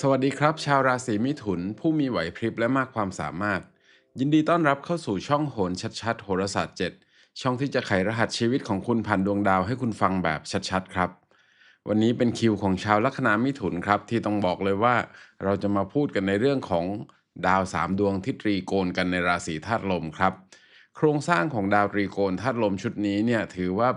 สวัสดีครับ ชาวราศีมิถุน ผู้มีไหวพริบและมากความสามารถ ยินดีต้อนรับเข้าสู่ช่องโหนชัดๆ โหราศาสตร์ 7 ช่องที่จะไขรหัสชีวิตของคุณผ่านดวงดาวให้คุณฟังแบบชัดๆ ครับ วันนี้เป็นคิวของชาวลัคนามิถุนครับ ที่ต้องบอกเลยว่า เราจะมาพูดกันในเรื่องของดาวสามดวงที่ตรีโกณกันในราศีธาตุลมครับ โครงสร้างของดาวตรีโกณธาตุลมชุดนี้เนี่ยถือว่า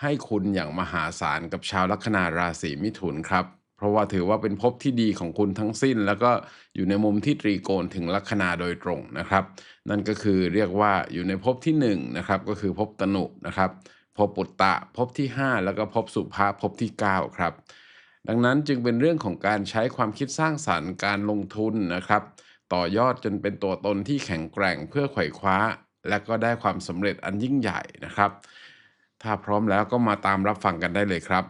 ให้คุณอย่างมหาศาลกับชาวลัคนาราศีมิถุนครับ เพราะว่าถือว่าเป็นภพที่ดีของคุณทั้งสิ้น แล้วก็อยู่ในมุมที่ตรีโกณถึงลัคนาโดยตรงนะครับ นั่นก็คือเรียกว่าอยู่ในภพที่1นะครับก็คือภพตนุนะครับภพปุตตะภพที่ 5 แล้วก็ภพสุภาภพที่ 9 ครับ ดังนั้นจึงเป็นเรื่องของการใช้ความคิดสร้างสรรค์การลงทุนนะครับ ต่อยอดจนเป็นตัวตนที่แข็งแกร่งเพื่อไขว่คว้า และก็ได้ความสำเร็จอันยิ่งใหญ่นะครับ ถ้าพร้อมแล้วก็มาตามรับฟังกันได้เลยครับ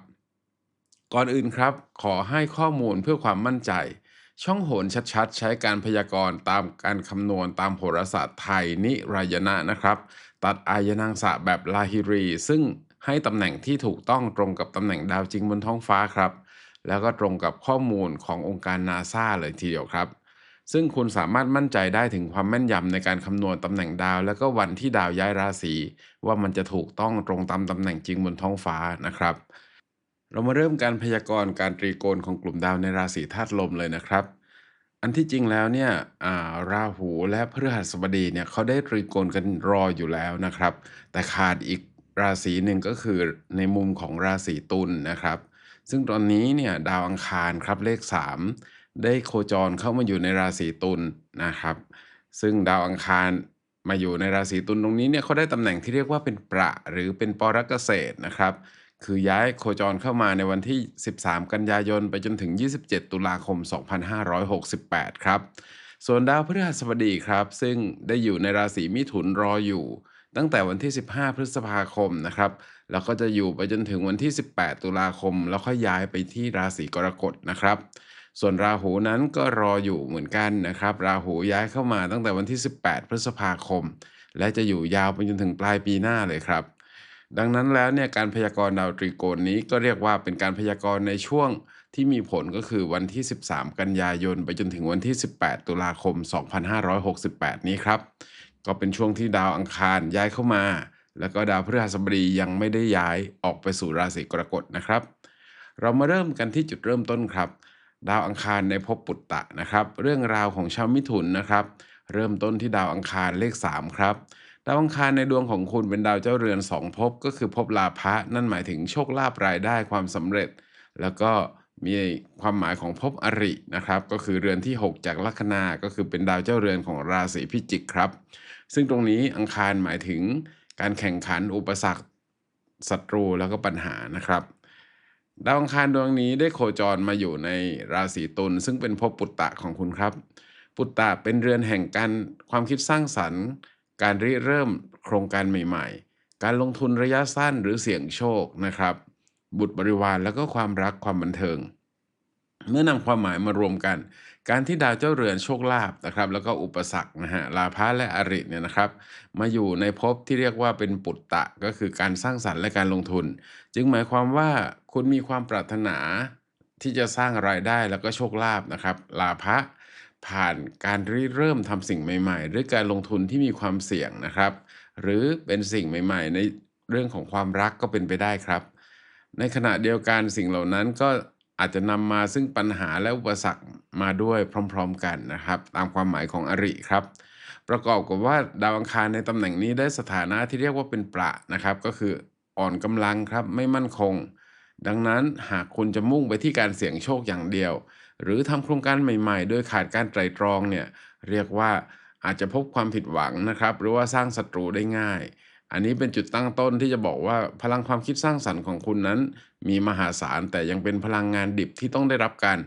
ก่อนอื่นครับ ขอให้ข้อมูลเพื่อความมั่นใจ ช่องโหนชัดๆ ใช้การพยากรณ์ตามการคำนวณตามโหราศาสตร์ไทยนิรายณะนะครับ ตัดอายนังสะแบบลาฮิรี ซึ่งให้ตำแหน่งที่ถูกต้องตรงกับตำแหน่งดาวจริงบนท้องฟ้าครับ แล้วก็ตรงกับข้อมูลขององค์การนาซาเลยทีเดียวครับ ซึ่งคุณสามารถมั่นใจได้ถึงความแม่นยำในการคำนวณตำแหน่งดาว และก็วันที่ดาวย้ายราศีว่ามันจะถูกต้องตรงตามตำแหน่งจริงบนท้องฟ้านะครับ เรามาเริ่มการพยากรณ์การตรีโกณของกลุ่มดาวในราศีธาตุลมเลยนะครับ อันที่จริงแล้วเนี่ยาราหูและพฤหัสบดีเนี่ยเขาได้ตรีโกณกันรออยู่แล้วนะครับ แต่ขาดอีกราศีหนึ่งก็คือในมุมของราศีตุลนะครับ ซึ่งตอนนี้เนี่ยดาวอังคารครับเลข 3 ได้โคจรเข้ามาอยู่ในราศีตุลนะครับ ซึ่งดาวอังคารมาอยู่ในราศีตุลตรงนี้เนี่ยเขาได้ตำแหน่งที่เรียกว่าเป็นประหรือเป็นปรกเกษตรนะครับ คือย้ายโคจรเข้ามาในวันที่ 13 กันยายน ไปจนถึง 27 ตุลาคม 2568 ครับ ส่วนดาวพฤหัสบดีครับ ซึ่งได้อยู่ในราศีมิถุนรออยู่ ตั้งแต่วันที่ 15 พฤษภาคมนะครับ แล้วก็จะอยู่ไปจนถึงวันที่ 18 ตุลาคม แล้วค่อยย้ายไปที่ราศีกรกฎนะครับ ส่วนราหูนั้นก็รออยู่เหมือนกันนะครับ ราหูย้ายเข้ามาตั้งแต่วันที่ 18 พฤษภาคม และจะอยู่ยาวไปจนถึงปลายปีหน้าเลยครับ ดังนั้นแล้วเนี่ยการพยากรณ์ดาวตรีโกณนี้ก็เรียกว่าเป็นการพยากรณ์ในช่วงที่มีผลก็คือวันที่ 13 กันยายน ไปจนถึงวันที่ 18 ตุลาคม 2568 นี้ครับ ก็เป็นช่วงที่ดาวอังคารย้ายเข้ามา แล้วก็ดาวพฤหัสบดียังไม่ได้ย้ายออกไปสู่ราศีกรกฎนะครับ เรามาเริ่มกันที่จุดเริ่มต้นครับ ดาวอังคารในภพปุตตะนะครับ เรื่องราวของชาวมิถุนนะครับ เริ่มต้นที่ดาวอังคารเลข 3 ครับ ดาวอังคารในดวงของคุณเป็นดาวเจ้าเรือนสองภพก็คือภพลาภะนั่นหมายถึงโชคลาภรายได้ความสำเร็จ แล้วก็มีความหมายของภพอรินะครับ ก็คือเรือนที่ 6 จากลัคนาก็คือเป็นดาวเจ้าเรือนของราศีพิจิกครับ ซึ่งตรงนี้อังคารหมายถึงการแข่งขันอุปสรรคศัตรูแล้วก็ปัญหานะครับ ดาวอังคารดวงนี้ได้โคจรมาอยู่ในราศีตุลซึ่งเป็นภพปุตตะของคุณครับ ปุตตะเป็นเรือนแห่งการความคิดสร้างสรรค์ การริเริ่มโครงการใหม่ ๆ การลงทุนระยะสั้นหรือเสี่ยงโชคนะครับ บุตรบริวารแล้วก็ความรักความบันเทิง เมื่อนำความหมายมารวมกัน การที่ดาวเจ้าเรือนโชคลาภนะครับ แล้วก็อุปสรรคนะฮะลาภะและอริเนี่ยนะครับ มาอยู่ในภพที่เรียกว่าเป็นปุตตะก็คือการสร้างสรรค์และการลงทุน จึงหมายความว่า คุณมีความปรารถนาที่จะสร้างรายได้แล้วก็โชคลาภนะครับลาภะผ่านการริเริ่มทำสิ่งใหม่ ๆ หรือการลงทุนที่มีความเสี่ยงนะครับ หรือเป็นสิ่งใหม่ ๆ ในเรื่องของความรักก็เป็นไปได้ครับ ในขณะเดียวกันสิ่งเหล่านั้นก็อาจจะนำมาซึ่งปัญหาและอุปสรรคมาด้วยพร้อม ๆ กันนะครับ ตามความหมายของอริครับ ประกอบกับว่าดาวอังคารในตำแหน่งนี้ได้สถานะที่เรียกว่าเป็นประนะครับ ก็คืออ่อนกำลังครับไม่มั่นคง ดังนั้นหากคุณจะมุ่งไปที่การเสี่ยงโชคอย่างเดียว หรือทำโครงการใหม่ๆ โดยขาดการไตรตรองเนี่ยเรียกว่าอาจจะพบความผิดหวังนะครับ หรือว่าสร้างศัตรูได้ง่าย อันนี้เป็นจุดตั้งต้นที่จะบอกว่าพลังความคิดสร้างสรรค์ของคุณนั้น มีมหาศาลแต่ยังเป็นพลังงานดิบที่ต้องได้รับการ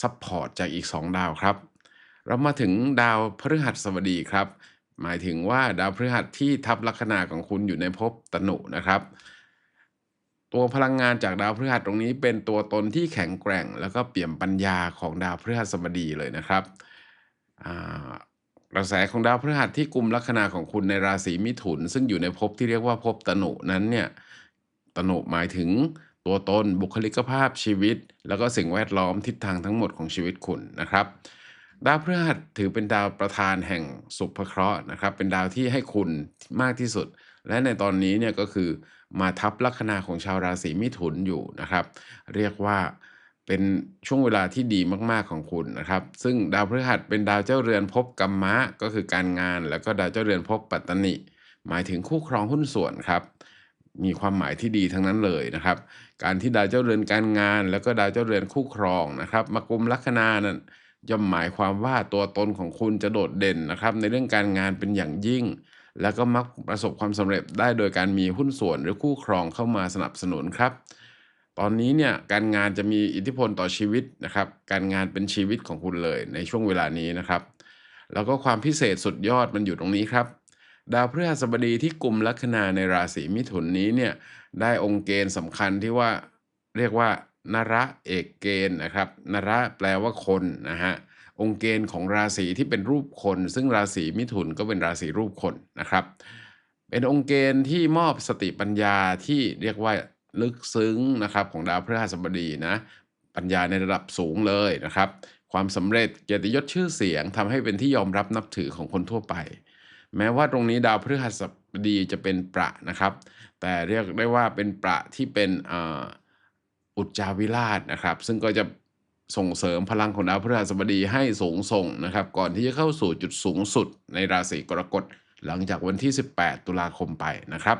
ซัพพอร์ตจากอีก 2 ดาวครับ เรามาถึงดาวพฤหัสบดีครับ หมายถึงว่าดาวพฤหัสที่ทับลัคนาของคุณอยู่ในภพตนุนะครับ ตัวพลังงานจากดาวพฤหัสตรงนี้เป็นตัวตนที่แข็งแกร่ง แล้วก็เปี่ยมปัญญาของดาวพฤหัสบดีเลยนะครับกระแสของดาวพฤหัสที่กุมลัคนาของคุณในราศีมิถุน ซึ่งอยู่ในภพที่เรียกว่าภพตนุนั้นเนี่ยตนุหมายถึงตัวตนบุคลิกภาพชีวิต แล้วก็สิ่งแวดล้อมทิศทางทั้งหมดของชีวิตคุณนะครับ ดาวพฤหัสถือเป็นดาวประธานแห่งสุภเคราะห์นะครับ เป็นดาวที่ให้คุณมากที่สุด และในตอนนี้เนี่ยก็คือ มาทับลัคนาของชาวราศีมิถุนอยู่นะครับ เรียกว่าเป็นช่วงเวลาที่ดีมาก ๆของคุณนะครับ ซึ่งดาวพฤหัสเป็นดาวเจ้าเรือนภพกรรมะก็คือการงาน แล้วก็ดาวเจ้าเรือนภพปัตตนิ หมายถึงคู่ครองหุ้นส่วนครับมีความหมายที่ดีทั้งนั้นเลยนะครับ การที่ดาวเจ้าเรือนการงาน แล้วก็ดาวเจ้าเรือนคู่ครองนะครับมากุมลัคนานั้นย่อมหมายความว่าตัวตนของคุณจะโดดเด่นนะครับ ในเรื่องการงานเป็นอย่างยิ่ง แล้วก็มักประสบความสำเร็จได้โดยการมีหุ้นส่วนหรือคู่ครองเข้ามาสนับสนุนครับตอนนี้เนี่ยการงานจะมีอิทธิพลต่อชีวิตนะครับ การงานเป็นชีวิตของคุณเลยในช่วงเวลานี้นะครับ แล้วก็ความพิเศษสุดยอดมันอยู่ตรงนี้ครับ ดาวพฤหัสบดีที่กลุ่มลัคนาในราศีมิถุนนี้เนี่ยได้องค์เกณฑ์สำคัญที่ว่าเรียกว่านระเอกเกณฑ์นะครับนระแปลว่าคนนะฮะ องค์เกณฑ์ของราศีที่เป็นรูปคน ซึ่งราศีมิถุนก็เป็นราศีรูปคนนะครับ เป็นองค์เกณฑ์ที่มอบสติปัญญาที่เรียกว่าลึกซึ้งนะครับของดาวพฤหัสบดีนะปัญญาในระดับสูงเลยนะครับ ความสำเร็จเกียรติยศชื่อเสียงทำให้เป็นที่ยอมรับนับถือของคนทั่วไป แม้ว่าตรงนี้ดาวพฤหัสบดีจะเป็นประนะครับ แต่เรียกได้ว่าเป็นประที่เป็นอุจจาวิราชนะครับ ซึ่งก็จะ ส่งเสริมพลังของดาวพฤหัสบดีให้สูงส่งนะครับ ก่อนที่จะเข้าสู่จุดสูงสุดในราศีกรกฎหลังจากวันที่ 18 ตุลาคมไปนะครับ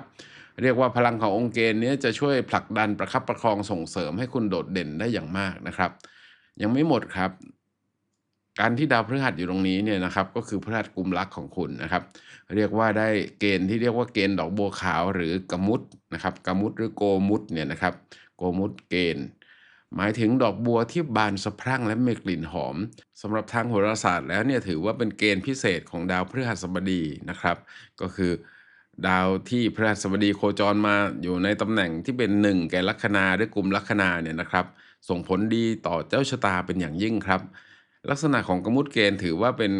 เรียกว่าพลังขององค์เกณฑ์นี้จะช่วยผลักดันประคับประคองส่งเสริมให้คุณโดดเด่นได้อย่างมากนะครับ ยังไม่หมดครับ การที่ดาวพฤหัสอยู่ตรงนี้เนี่ยนะครับ ก็คือพฤหัสกุมรักของคุณนะครับ เรียกว่าได้เกณฑ์ที่เรียกว่าเกณฑ์ดอกบัวขาวหรือกมุตนะครับกมุตหรือโกมุตเนี่ยนะครับโกมุตเกณฑ์ หมายถึงดอกบัวที่บานสะพรั่งและมีกลิ่นหอมสำหรับทางโหราศาสตร์แล้วเนี่ยถือว่าเป็นเกณฑ์พิเศษของดาวพฤหัสบดีนะครับ ก็คือดาวที่พฤหัสบดีโคจรมาอยู่ในตำแหน่งที่เป็นหนึ่งแก่ลัคนาด้วยกลุ่มลัคนาเนี่ยนะครับ ส่งผลดีต่อเจ้าชะตาเป็นอย่างยิ่งครับ ลักษณะของกมุตเกณฑ์ถือว่าเป็น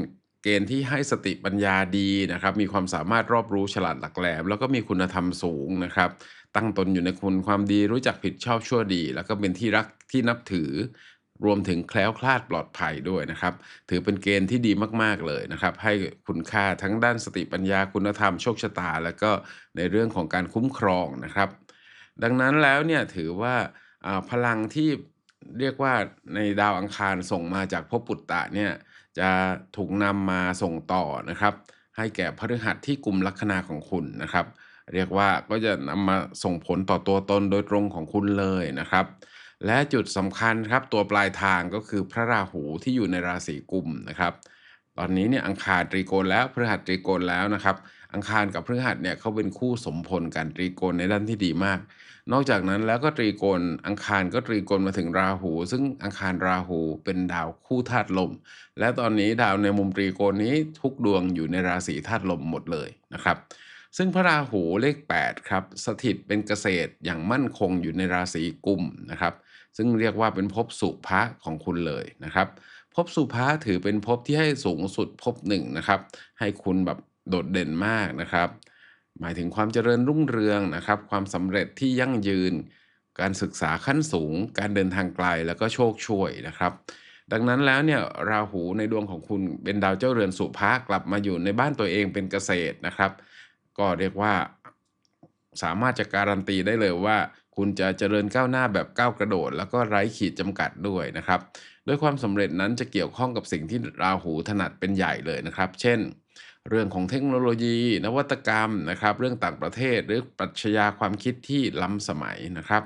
เกณฑ์ที่ให้สติปัญญาดีนะครับ มีความสามารถรอบรู้ฉลาดหลักแหลมแล้วก็มีคุณธรรมสูงนะครับ ตั้งตนอยู่ในคุณความดีรู้จักผิดชอบชั่วดี แล้วก็เป็นที่รักที่นับถือ รวมถึงแคล้วคลาดปลอดภัยด้วยนะครับ ถือเป็นเกณฑ์ที่ดีมากๆเลยนะครับ ให้คุณค่าทั้งด้านสติปัญญาคุณธรรมโชคชะตา แล้วก็ในเรื่องของการคุ้มครองนะครับ ดังนั้นแล้วเนี่ยถือว่าพลังที่เรียกว่าในดาวอังคารส่งมาจากภพปุตตะเนี่ยจะถูกนำมาส่งต่อนะครับ ให้แก่พฤหัสที่กลุ่มลัคนาของคุณนะครับ เรียกว่าก็จะนำมาส่งผลต่อตัวตนโดยตรงของคุณเลยนะครับ และจุดสำคัญครับตัวปลายทางก็คือพระราหูที่อยู่ในราศีกุมนะครับ ตอนนี้เนี่ยอังคารตรีโกณแล้วพฤหัสตรีโกณแล้วนะครับ อังคารกับพฤหัสเนี่ยเขาเป็นคู่สมพลกันตรีโกณในด้านที่ดีมาก นอกจากนั้นแล้วก็ตรีโกณอังคารก็ตรีโกณมาถึงราหู ซึ่งอังคารราหูเป็นดาวคู่ธาตุลม และตอนนี้ดาวในมุมตรีโกณนี้ทุกดวงอยู่ในราศีธาตุลมหมดเลยนะครับ ซึ่งพระราหูเลข 8 ครับ สถิตเป็นเกษตรอย่างมั่นคงอยู่ในราศีกุมนะครับ ซึ่งเรียกว่าเป็นภพสุภะของคุณเลยนะครับภพสุภะถือเป็นภพที่ให้สูงสุดภพหนึ่งนะครับ ให้คุณแบบโดดเด่นมากนะครับ หมายถึงความเจริญรุ่งเรืองนะครับ ความสำเร็จที่ยั่งยืน การศึกษาขั้นสูง การเดินทางไกลแล้วก็โชคช่วยนะครับดังนั้นแล้วเนี่ยราหูในดวงของคุณเป็นดาวเจ้าเรือนสุภะกลับมาอยู่ในบ้านตัวเองเป็นเกษตรนะครับ ก็เรียกว่า สามารถจะการันตีได้เลยว่า คุณจะเจริญก้าวหน้าแบบก้าวกระโดด แล้วก็ไร้ขีดจำกัดด้วยนะครับด้วยความสำเร็จนั้นจะเกี่ยวข้องกับสิ่งที่ราหูถนัดเป็นใหญ่เลยนะครับ เช่นเรื่องของเทคโนโลยี นวัตกรรมนะครับ เรื่องต่างประเทศหรือปรัชญาความคิดที่ล้ำสมัยนะครับ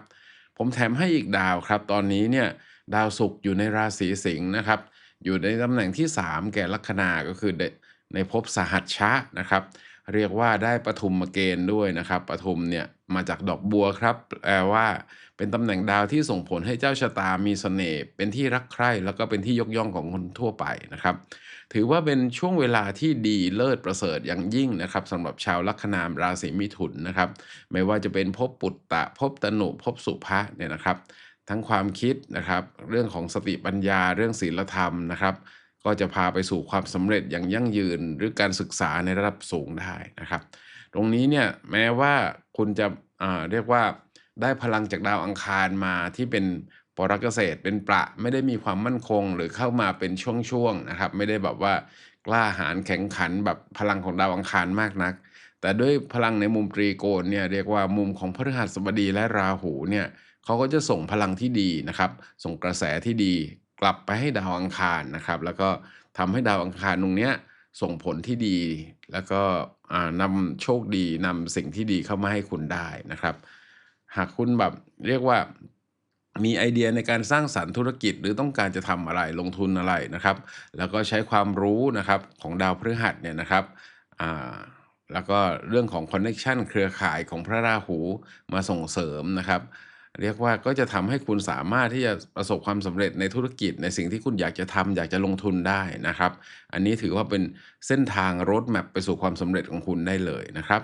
ผมแถมให้อีกดาวครับ ตอนนี้เนี่ยดาวศุกร์อยู่ในราศีสิงห์นะครับ อยู่ในตำแหน่งที่ 3 แก่ลัคนาก็คือในภพสหัชชะนะครับ เรียกว่าได้ปฐุมเกณฑ์ด้วยนะครับปฐุมเนี่ยมาจากดอกบัวครับแปลว่าเป็นตำแหน่งดาวที่ส่งผลให้เจ้าชะตามีเสน่ห์เป็นที่รักใคร่แล้วก็เป็นที่ยกย่องของคนทั่วไปนะครับ ถือว่าเป็นช่วงเวลาที่ดีเลิศประเสริฐอย่างยิ่งนะครับสำหรับชาวลัคนามราศีมิถุนนะครับ ไม่ว่าจะเป็นภพปุตตะภพตนุภพสุภะเนี่ยนะครับ ทั้งความคิดนะครับ เรื่องของสติปัญญาเรื่องศีลธรรมนะครับ ก็จะพาไปสู่ความสำเร็จอย่างยั่งยืนหรือการศึกษาในระดับสูงได้นะครับ ตรงนี้เนี่ยแม้ว่าคุณจะเรียกว่าได้พลังจากดาวอังคารมาที่เป็นปรกเกษตรเป็นประไม่ได้มีความมั่นคงหรือเข้ามาเป็นช่วงๆนะครับ ไม่ได้แบบว่ากล้าหาญแข็งขันแบบพลังของดาวอังคารมากนัก แต่ด้วยพลังในมุมตรีโกณเนี่ยเรียกว่ามุมของพฤหัสบดีและราหูเนี่ยเขาก็จะส่งพลังที่ดีนะครับ ส่งกระแสที่ดี กลับไปให้ดาวอังคารนะครับ แล้วก็ทำให้ดาวอังคารตรงเนี้ยส่งผลที่ดี แล้วก็อ่านำโชคดีนำสิ่งที่ดีเข้ามาให้คุณได้นะครับ หากคุณแบบเรียกว่ามีไอเดียในการสร้างสรรค์ธุรกิจหรือต้องการจะทำอะไรลงทุนอะไรนะครับ แล้วก็ใช้ความรู้นะครับของดาวพฤหัสเนี่ยนะครับแล้วก็เรื่องของคอนเน็ชันเครือข่ายของพระราหูมาส่งเสริมนะครับ เรียกว่าก็จะทำให้คุณสามารถที่จะประสบความสำเร็จในธุรกิจในสิ่งที่คุณอยากจะทำอยากจะลงทุนได้นะครับ อันนี้ถือว่าเป็นเส้นทางรถแมพไปสู่ความสำเร็จของคุณได้เลยนะครับ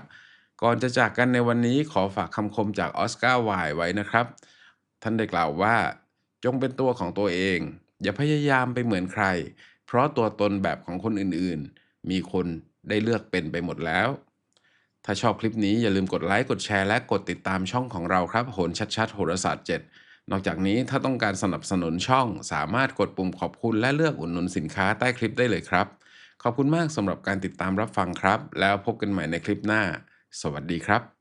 ก่อนจะจากกันในวันนี้ขอฝากคำคมจากออสการ์ไวไว้นะครับ ท่านได้กล่าวว่า จงเป็นตัวของตัวเอง อย่าพยายามไปเหมือนใคร เพราะตัวตนแบบของคนอื่นๆ มีคนได้เลือกเป็นไปหมดแล้ว ถ้าชอบคลิปนี้อย่าลืมกดไลค์ กดแชร์และกดติดตามช่องของเราครับ โหนชัดๆ โหราศาสตร์ 7 นอกจากนี้ถ้าต้องการสนับสนุนช่อง สามารถกดปุ่มขอบคุณและเลือกอุดหนุนสินค้าใต้คลิปได้เลยครับ ขอบคุณมากสำหรับการติดตามรับฟังครับ แล้วพบกันใหม่ในคลิปหน้า สวัสดีครับ